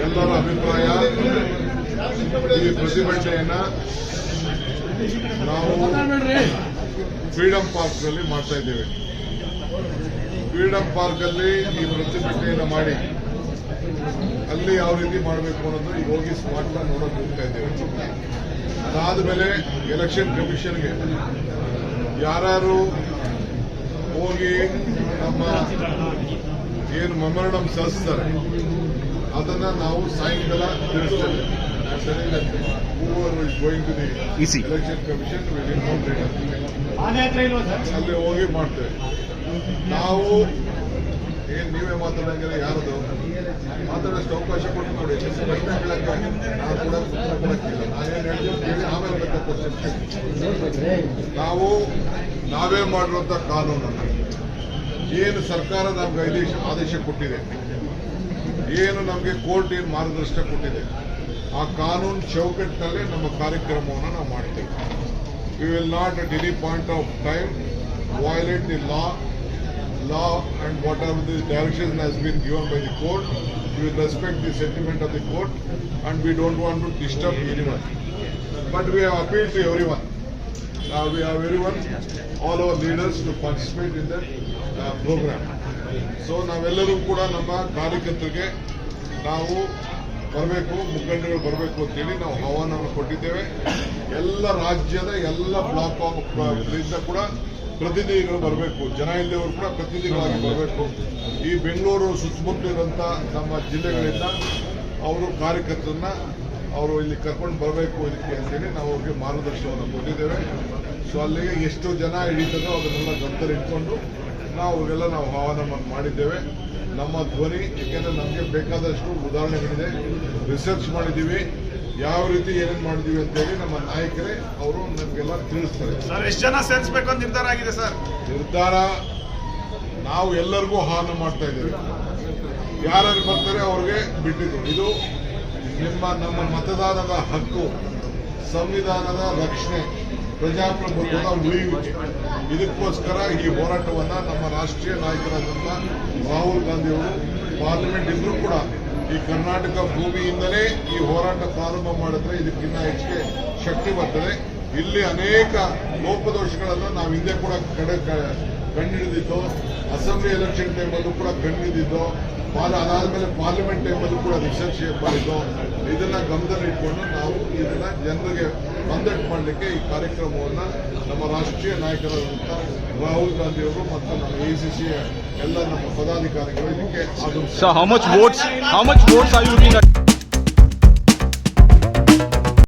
ಎಲ್ಲರ ಅಭಿಪ್ರಾಯ ಈ ಪ್ರತಿಭಟನೆಯನ್ನ ನಾವು ಫ್ರೀಡಂ ಪಾರ್ಕ್ನಲ್ಲಿ ಮಾಡ್ತಾ ಇದ್ದೇವೆ ಫ್ರೀಡಂ ಪಾರ್ಕಲ್ಲಿ ಈ ಪ್ರತಿಭಟನೆಯನ್ನು ಮಾಡಿ ಅಲ್ಲಿ ಯಾವ ರೀತಿ ಮಾಡಬೇಕು ಅನ್ನೋದು ಈಗ ಹೋಗಿ ಸ್ಮಾರ್ಟ್ ನೋಡೋಕೆ ಹೋಗ್ತಾ ಇದ್ದೇವೆ ಅದಾದ ಮೇಲೆ ಎಲೆಕ್ಷನ್ ಕಮಿಷನ್ಗೆ ಯಾರು ಹೋಗಿ ನಮ್ಮ ಏನು ಮೆಮೊರಂಡಮ್ ಸಲ್ಲಿಸ್ತಾರೆ ಅದನ್ನ ನಾವು ಸಾಯಂಕಾಲ ತಿಳಿಸ್ತೇವೆ. ಎಲೆಕ್ಷನ್ ಕಮಿಷನ್ ಅಲ್ಲಿ ಹೋಗಿ ಮಾಡ್ತೇವೆ. ನಾವು ಏನ್ ನೀವೇ ಮಾತಾಡಂಗಿಲ್ಲ ಯಾರದು? ಮಾತಾಡೋಷ್ಟು ಅವಕಾಶ ಕೊಟ್ಟು ನೋಡಿ ಪ್ರಶ್ನೆ ಕೇಳಕ್ಕಾಗಿ ನಾವು ಕೂಡ ಉತ್ತರ ಕೊಡಕ್ಕಿಲ್ಲ. ನಾನೇನ್ ಹೇಳ್ತೀನಿ ಕೇಳಿ ಆಮೇಲೆ ನಾವು ನಾವೇ ಮಾಡಿರುವಂತ ಕಾನೂನನ್ನು. ಏನು ಸರ್ಕಾರ ನಮ್ಗೆ ಆದೇಶ ಆದೇಶ ಕೊಟ್ಟಿದೆ? ಏನು ನಮಗೆ ಕೋರ್ಟ್ ಏನು ಮಾರ್ಗದರ್ಶನ ಕೊಟ್ಟಿದೆ? ಆ ಕಾನೂನು ಚೌಕಟ್ಟಲ್ಲೇ ನಮ್ಮ ಕಾರ್ಯಕ್ರಮವನ್ನು ನಾವು ಮಾಡಿದೆ we will not at any point of time violate the law law and what are this direction has been given by the court you will respect the sentiment of the court and we don't want to disturb any but we have appeal to every Uh, we have everyone, all our leaders to participate in that uh, program. So ನಾವೆಲ್ಲರೂ ಕೂಡ ನಮ್ಮ ಕಾರ್ಯಕರ್ತರಿಗೆ ನಾವು ಬರಬೇಕು ಮುಖಂಡರು ಬರಬೇಕು ಅಂತೇಳಿ ನಾವು ಆಹ್ವಾನವನ್ನು ಕೊಟ್ಟಿದ್ದೇವೆ. ಎಲ್ಲ ರಾಜ್ಯದ ಎಲ್ಲ ಬ್ಲಾಕ್ ಇಂದ ಕೂಡ ಪ್ರತಿನಿಧಿಗಳು ಬರಬೇಕು. ಜನ ಇಲ್ಲದವರು ಕೂಡ ಪ್ರತಿನಿಧಿಗಳಾಗಿ ಬರಬೇಕು. ಈ ಬೆಂಗಳೂರು ಸುತ್ತಮುತ್ತ ಇರುವಂತ ನಮ್ಮ ಜಿಲ್ಲೆಗಳಿಂದ ಅವರು ಕಾರ್ಯಕರ್ತರನ್ನ ಅವರು ಇಲ್ಲಿ ಕರ್ಕೊಂಡು ಬರಬೇಕು ಇದಕ್ಕೆ ಅಂತೇಳಿ ನಾವು ಅವ್ರಿಗೆ ಮಾರ್ಗದರ್ಶನವನ್ನು ಕೊಟ್ಟಿದ್ದೇವೆ. ಸೊ ಅಲ್ಲಿಗೆ ಎಷ್ಟು ಜನ ಹಿಡಿತದೋ ಅದನ್ನೆಲ್ಲ ಗಮನದಲ್ಲಿ ಇಟ್ಕೊಂಡು ನಾವು ಅವರಿಗೆಲ್ಲ ನಾವು ಆಹ್ವಾನವನ್ನು ಮಾಡಿದ್ದೇವೆ. ನಮ್ಮ ಧ್ವನಿ ಏಕೆಂದರೆ ನಮಗೆ ಬೇಕಾದಷ್ಟು ಉದಾಹರಣೆಗಳಿದೆ. ರಿಸರ್ಚ್ ಮಾಡಿದ್ದೀವಿ. ಯಾವ ರೀತಿ ಏನೇನು ಮಾಡಿದ್ದೀವಿ ಅಂತೇಳಿ ನಮ್ಮ ನಾಯಕರೇ ಅವರು ನಮಗೆಲ್ಲ ತಿಳಿಸ್ತಾರೆ. ಸರ್ ಎಷ್ಟು ಜನ ಸೇರಿಸಬೇಕು ಅಂತ ನಿರ್ಧಾರ ಆಗಿದೆ ಸರ್? ನಿರ್ಧಾರ ನಾವು ಎಲ್ಲರಿಗೂ ಆಹ್ವಾನ ಮಾಡ್ತಾ ಇದ್ದೇವೆ. ಯಾರ್ಯಾರು ಬರ್ತಾರೆ ಅವ್ರಿಗೆ ಬಿಟ್ಟಿದ್ದು. ಇದು ನಿಮ್ಮ ನಮ್ಮ ಮತದಾನದ ಹಕ್ಕು, ಸಂವಿಧಾನದ ರಕ್ಷಣೆ, ಪ್ರಜಾಪ್ರಭುತ್ವದ ಉಳಿಯುವಿಕೆ ಇದಕ್ಕೋಸ್ಕರ ಈ ಹೋರಾಟವನ್ನ ನಮ್ಮ ರಾಷ್ಟ್ರೀಯ ನಾಯಕರಾದಂಥ ರಾಹುಲ್ ಗಾಂಧಿಯವರು ಪಾರ್ಲಿಮೆಂಟ್ ಇದ್ರೂ ಕೂಡ ಈ ಕರ್ನಾಟಕ ಭೂಮಿಯಿಂದಲೇ ಈ ಹೋರಾಟ ಪ್ರಾರಂಭ ಮಾಡಿದ್ರೆ ಇದಕ್ಕಿಂತ ಹೆಚ್ಚಿಗೆ ಶಕ್ತಿ ಬರ್ತದೆ. ಇಲ್ಲಿ ಅನೇಕ ಲೋಪದೋಷಗಳನ್ನು ನಾವು ಹಿಂದೆ ಕೂಡ ಕಡೆ ಕಣ್ಣಿಡಿದಿದ್ದು ಅಸೆಂಬ್ಲಿ ಎಲೆಕ್ಷನ್ ಟೈಮಲ್ಲೂ ಕೂಡ ಕಂಡುಹಿಡಿದಿದ್ದು ಪಾಲ ಅದಾದ್ಮೇಲೆ ಪಾರ್ಲಿಮೆಂಟ್ ಟೈಮಲ್ಲಿ ಕೂಡ ರಿಸರ್ಚ್ ಮಾಡಿದ್ದು ಇದನ್ನ ಗಮನದಲ್ಲಿಟ್ಕೊಂಡು ನಾವು ಇದನ್ನ ಜನರಿಗೆ ಮಂದಟ್ಟು ಮಾಡಲಿಕ್ಕೆ ಈ ಕಾರ್ಯಕ್ರಮವನ್ನ ನಮ್ಮ ರಾಷ್ಟ್ರೀಯ ನಾಯಕರಾದಂಥ ರಾಹುಲ್ ಗಾಂಧಿ ಅವರು ಮತ್ತು ನಮ್ಮ ಎ ಸಿ ಸಿಯ ಎಲ್ಲ ನಮ್ಮ ಪದಾಧಿಕಾರಿಗಳು ಇದಕ್ಕೆ ಆಗಮಿಸಿದ್ದಾರೆ.